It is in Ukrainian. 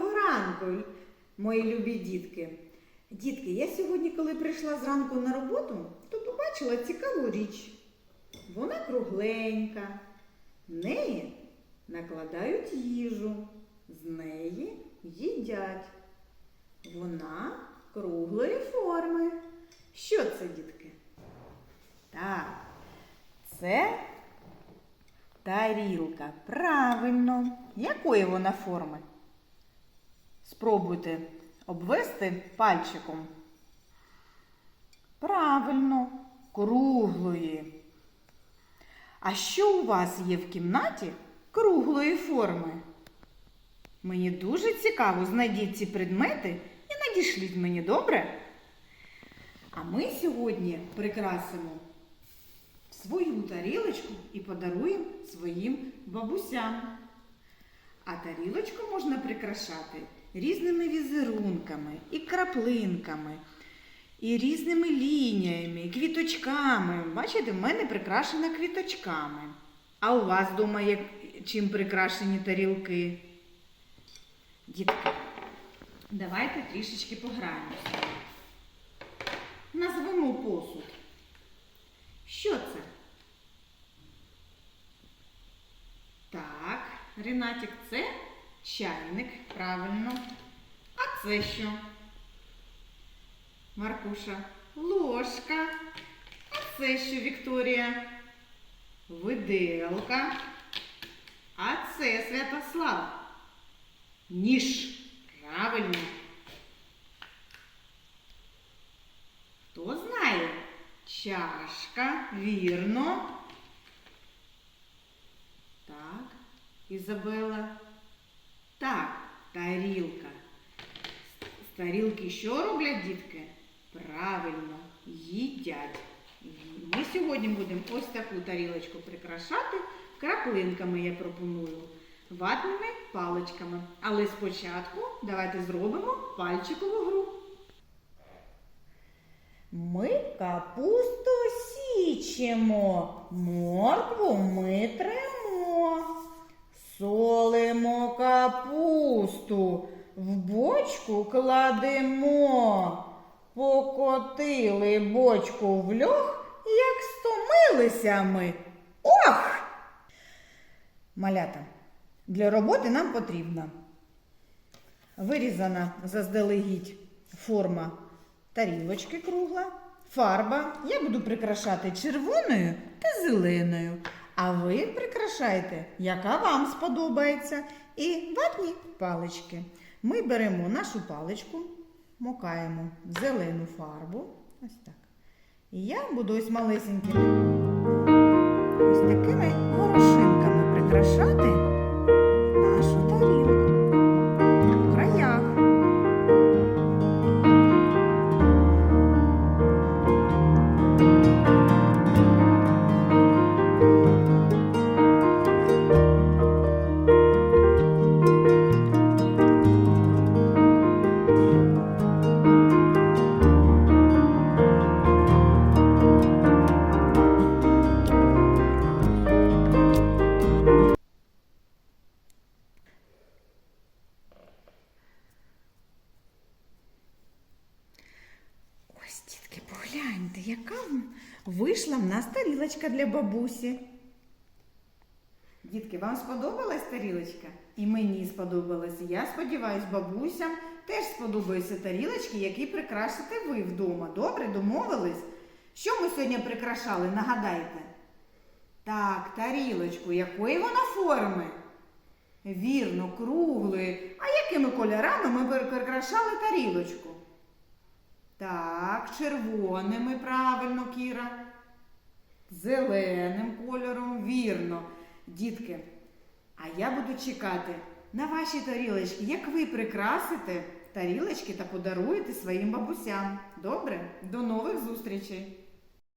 ранку, мої любі дітки. Дітки, я сьогодні, коли прийшла зранку на роботу, то побачила цікаву річ. Вона кругленька, в неї накладають їжу, з неї їдять. Вона круглої форми. Що це, дітки? Так, це тарілка. Правильно. Якої вона форми? Спробуйте обвести пальчиком. Правильно, круглої. А що у вас є в кімнаті круглої форми? Мені дуже цікаво, знайдіть ці предмети і надішліть мені, добре? А ми сьогодні прикрасимо свою тарілочку і подаруємо своїм бабусям. А тарілочку можна прикрашати різними візерунками і краплинками, і різними лініями, квіточками. Бачите, в мене прикрашена квіточками. А у вас вдома як, чим прикрашені тарілки? Дітки, давайте трішечки пограємося. Назвемо посуд. Що це? Так, Ренатік, це чайник, правильно. А це що? Маркуша, ложка. А це що, Вікторія? Виделка. А це Святослав. Ніж. Правильно. Хто знає? Чашка, вірно. Так, Ізабела. Так, тарілка. З тарілки що роблять дітки? Правильно, їдять. Ми сьогодні будемо ось таку тарілочку прикрашати краплинками, я пропоную, ватними паличками. Але спочатку давайте зробимо пальчикову гру. Ми капусту січемо, моркву ми тремо, солимо капусту, в бочку кладемо, покотили бочку в льох, як стомилися ми. Ох! Малята, для роботи нам потрібна вирізана заздалегідь форма тарілочки кругла, фарба. Я буду прикрашати червоною та зеленою. А ви прикрашаєте, яка вам сподобається. І ватні палички. Ми беремо нашу паличку, мокаємо в зелену фарбу. Ось так. І я буду ось малесенькими, ось такими горошинками прикрашати яка вийшла в нас тарілочка для бабусі. Дітки, вам сподобалась тарілочка? І мені сподобалась. Я сподіваюсь, бабусям теж сподобаються тарілочки, які прикрасите ви вдома. Добре, домовились? Що ми сьогодні прикрашали? Нагадайте. Так, тарілочку, якої вона форми? Вірно, круглої. А якими кольорами ми прикрашали тарілочку? Так, червоними, правильно, Кіра. Зеленим кольором, вірно. Дітки, а я буду чекати на ваші тарілочки, як ви прикрасите тарілочки та подаруєте своїм бабусям. Добре? До нових зустрічей!